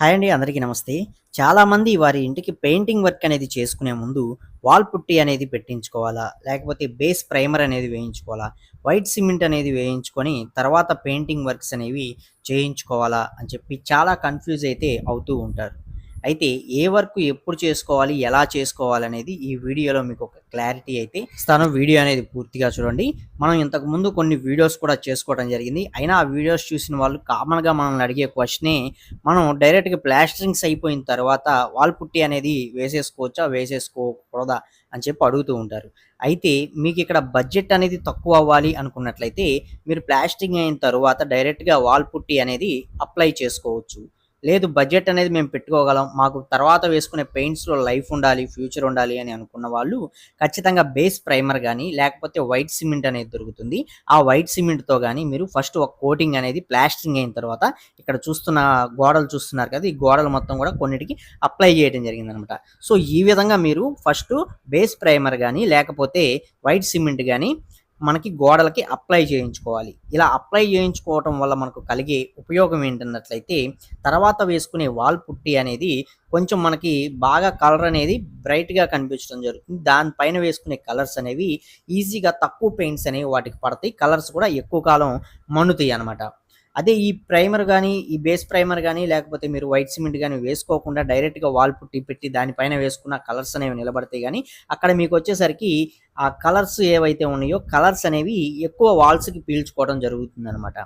Hi అండి అందరికీ నమస్తే. చాలామంది వారి ఇంటికి పెయింటింగ్ వర్క్ అనేది చేసుకునే ముందు వాల్ పుట్టి అనేది పెట్టించుకోవాలా? లేకపోతే బేస్ ప్రైమర్ అనేది వేయించుకోవాలా? వైట్ సిమెంట్ అనేది వేయించుకొని తర్వాత పెయింటింగ్ వర్క్స్ అనేవి చేయించుకోవాలా? అని చెప్పి చాలా కన్ఫ్యూజ్ అయితే అవుతూ ఉంటారు. అయితే ఏ వర్క్ ఎప్పుడు చేసుకోవాలి ఎలా చేసుకోవాలి అనేది ఈ వీడియోలో మీకు ఒక క్లారిటీ అయితే ఇస్తాను. వీడియో అనేది పూర్తిగా చూడండి. మనం ఇంతకు ముందు కొన్ని వీడియోస్ కూడా చేసుకోవడం జరిగింది. అయినా ఆ వీడియోస్ చూసిన వాళ్ళు కామన్గా మనల్ని అడిగే క్వశ్చనే మనం డైరెక్ట్గా ప్లాస్టరింగ్స్ అయిపోయిన తర్వాత వాల్ పుట్టి అనేది వేసేసుకోవచ్చా వేసేసుకోకూడదా అని చెప్పి అడుగుతూ ఉంటారు. అయితే మీకు ఇక్కడ బడ్జెట్ అనేది తక్కువ అవ్వాలి అనుకున్నట్లయితే మీరు ప్లాస్టింగ్ అయిన తర్వాత డైరెక్ట్గా వాల్ పుట్టి అనేది అప్లై చేసుకోవచ్చు. లేదు బడ్జెట్ అనేది మేము పెట్టుకోగలం. మాకు తర్వాత వేసుకునే పెయింట్స్లో లైఫ్ ఉండాలి ఫ్యూచర్ ఉండాలి అని అనుకున్న వాళ్ళు ఖచ్చితంగా బేస్ ప్రైమర్ కానీ లేకపోతే వైట్ సిమెంట్ అనేది దొరుకుతుంది. ఆ వైట్ సిమెంట్తో కానీ మీరు ఫస్ట్ ఒక కోటింగ్ అనేది ప్లాస్టింగ్ అయిన తర్వాత ఇక్కడ చూస్తున్న గోడలు చూస్తున్నారు కదా ఈ గోడలు మొత్తం కూడా కొన్నిటికి అప్లై చేయడం జరిగిందనమాట. సో ఈ విధంగా మీరు ఫస్ట్ బేస్ ప్రైమర్ కానీ లేకపోతే వైట్ సిమెంట్ కానీ మనకి గోడలకి అప్లై చేయించుకోవాలి. ఇలా అప్లై చేయించుకోవటం వల్ల మనకు కలిగే ఉపయోగం ఏంటన్నట్లయితే తర్వాత వేసుకునే వాల్ పుట్టి అనేది కొంచెం మనకి బాగా కలర్ అనేది బ్రైట్గా కనిపించడం జరుగుతుంది. దానిపైన వేసుకునే కలర్స్ అనేవి ఈజీగా తక్కువ పెయింట్స్ అనేవి వాటికి పడతాయి. కలర్స్ కూడా ఎక్కువ కాలం మన్నుతాయి అనమాట అదే ఈ ప్రైమర్ కానీ ఈ బేస్ ప్రైమర్ కానీ లేకపోతే మీరు వైట్ సిమెంట్ కానీ వేసుకోకుండా డైరెక్ట్గా వాల్ పుట్టి పెట్టి దానిపైన వేసుకున్న కలర్స్ అనేవి నిలబడతాయి. కానీ అక్కడ మీకు వచ్చేసరికి ఆ కలర్స్ ఏవైతే ఉన్నాయో కలర్స్ అనేవి ఎక్కువ వాల్స్కి పీల్చుకోవడం జరుగుతుంది అనమాట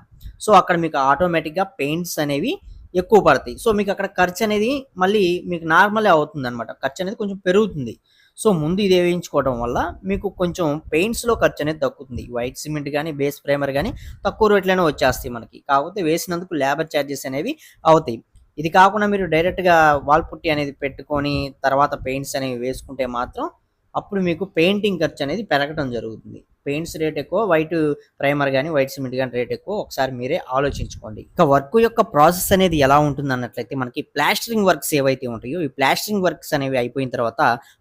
సో అక్కడ మీకు ఆటోమేటిక్గా పెయింట్స్ అనేవి ఎక్కువ పడతాయి. సో మీకు అక్కడ ఖర్చు అనేది మళ్ళీ మీకు నార్మలే అవుతుంది అనమాట ఖర్చు అనేది కొంచెం పెరుగుతుంది. సో ముందు ఇది వేయించుకోవడం వల్ల మీకు కొంచెం పెయింట్స్లో ఖర్చు అనేది తగ్గుతుంది. వైట్ సిమెంట్ కానీ బేస్ ప్రైమర్ కానీ తక్కువ రేట్లోనే వచ్చేస్తాయి మనకి. కాకపోతే వేసినందుకు లేబర్ ఛార్జెస్ అనేవి అవుతాయి. ఇది కాకుండా మీరు డైరెక్ట్గా వాల్ పుట్టి అనేది పెట్టుకొని తర్వాత పెయింట్స్ అనేవి వేసుకుంటే మాత్రం అప్పుడు మీకు పెయింటింగ్ ఖర్చు అనేది పెరగడం జరుగుతుంది. పెయింట్స్ రేట్ ఎక్కువ వైట్ ప్రైమర్ కానీ వైట్ సిమెంట్ కానీ రేట్ ఎక్కువ. ఒకసారి మీరే ఆలోచించుకోండి. ఇక వర్క్ యొక్క ప్రాసెస్ అనేది ఎలా ఉంటుంది అన్నట్లయితే మనకి ప్లాస్టరింగ్ వర్క్స్ ఏవైతే ఉంటాయో ఈ ప్లాస్టరింగ్ వర్క్స్ అనేవి అయిపోయిన తర్వాత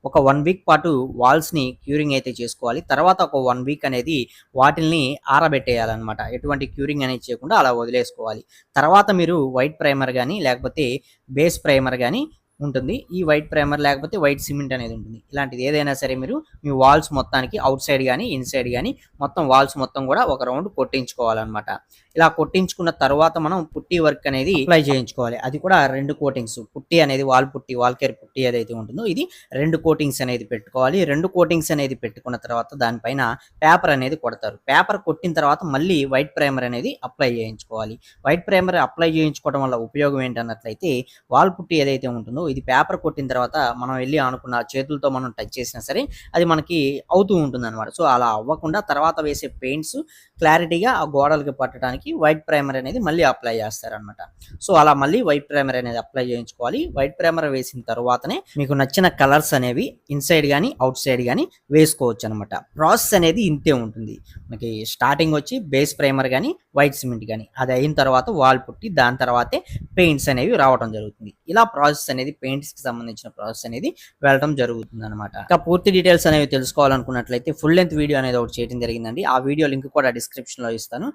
ఒక వన్ వీక్ పాటు వాల్స్ని క్యూరింగ్ అయితే చేసుకోవాలి. తర్వాత ఒక వన్ వీక్ అనేది వాటిల్ని ఆరబెట్టేయాలన్నమాట. ఎటువంటి క్యూరింగ్ అనేది చేయకుండా అలా వదిలేసుకోవాలి. తర్వాత మీరు వైట్ ప్రైమర్ కానీ లేకపోతే బేస్ ప్రైమర్ కానీ ఉంటుంది. ఈ వైట్ ప్రైమర్ లేకపోతే వైట్ సిమెంట్ అనేది ఉంటుంది. ఇలాంటిది ఏదైనా సరే మీరు మీ వాల్స్ మొత్తానికి అవుట్ సైడ్ కానీ ఇన్సైడ్ కానీ మొత్తం వాల్స్ మొత్తం కూడా ఒక రౌండ్ కొట్టించుకోవాలన్నమాట. ఇలా కొట్టించుకున్న తర్వాత మనం పుట్టి వర్క్ అనేది అప్లై చేయించుకోవాలి. అది కూడా రెండు కోటింగ్స్ పుట్టి అనేది వాల్ పుట్టి వాల్ కేర్ పుట్టి ఏదైతే ఉంటుందో ఇది రెండు కోటింగ్స్ అనేది పెట్టుకోవాలి. రెండు కోటింగ్స్ అనేది పెట్టుకున్న తర్వాత దానిపైన పేపర్ అనేది కొడతారు. పేపర్ కొట్టిన తర్వాత మళ్ళీ వైట్ ప్రైమర్ అనేది అప్లై చేయించుకోవాలి. వైట్ ప్రైమర్ అప్లై చేయించుకోవడం వల్ల ఉపయోగం ఏంటన్నట్లయితే వాల్ పుట్టి ఏదైతే ఉంటుందో ఇది పేపర్ కొట్టిన తర్వాత మనం వెళ్ళి అనుకున్న చేతులతో మనం టచ్ చేసినా సరే అది మనకి అవుతూ ఉంటుంది అనమాట సో అలా అవ్వకుండా తర్వాత వేసే పెయింట్స్ క్లారిటీగా ఆ గోడలకి పట్టడానికి వైట్ ప్రైమర్ అనేది మళ్ళీ అప్లై చేస్తారనమాట సో అలా మళ్ళీ వైట్ ప్రైమర్ అనేది అప్లై చేయించుకోవాలి. వైట్ ప్రైమర్ వేసిన తర్వాతనే మీకు నచ్చిన కలర్స్ అనేవి ఇన్సైడ్ కానీ అవుట్ సైడ్ కానీ వేసుకోవచ్చు అనమాట ప్రాసెస్ అనేది ఇంతే ఉంటుంది. మనకి స్టార్టింగ్ వచ్చి బేస్ ప్రైమర్ కానీ వైట్ సిమెంట్ కానీ అది అయిన తర్వాత వాల్ పుట్టి దాని తర్వాతే పెయింట్స్ అనేవి రావడం జరుగుతుంది. ఇలా ప్రాసెస్ అనేది పెయింట్స్కి సంబంధించిన ప్రాసెస్ అనేది వెళ్ళడం జరుగుతుంది అనమాట ఇంకా పూర్తి డీటెయిల్స్ అనేవి తెలుసుకోవాలనుకున్నట్లయితే ఫుల్ లెంత్ వీడియో అనేది ఒకటి చేయడం జరిగిందండి. ఆ వీడియో లింక్ కూడా డిస్క్రిప్షన్లో ఇస్తాను.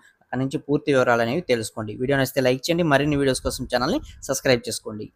నుంచి పూర్తి వివరాలు అనేవి తెలుసుకోండి. వీడియో నచ్చితే లైక్ చేయండి. మరిన్ని వీడియోస్ కోసం ఛానల్ని సబ్స్క్రైబ్ చేసుకోండి.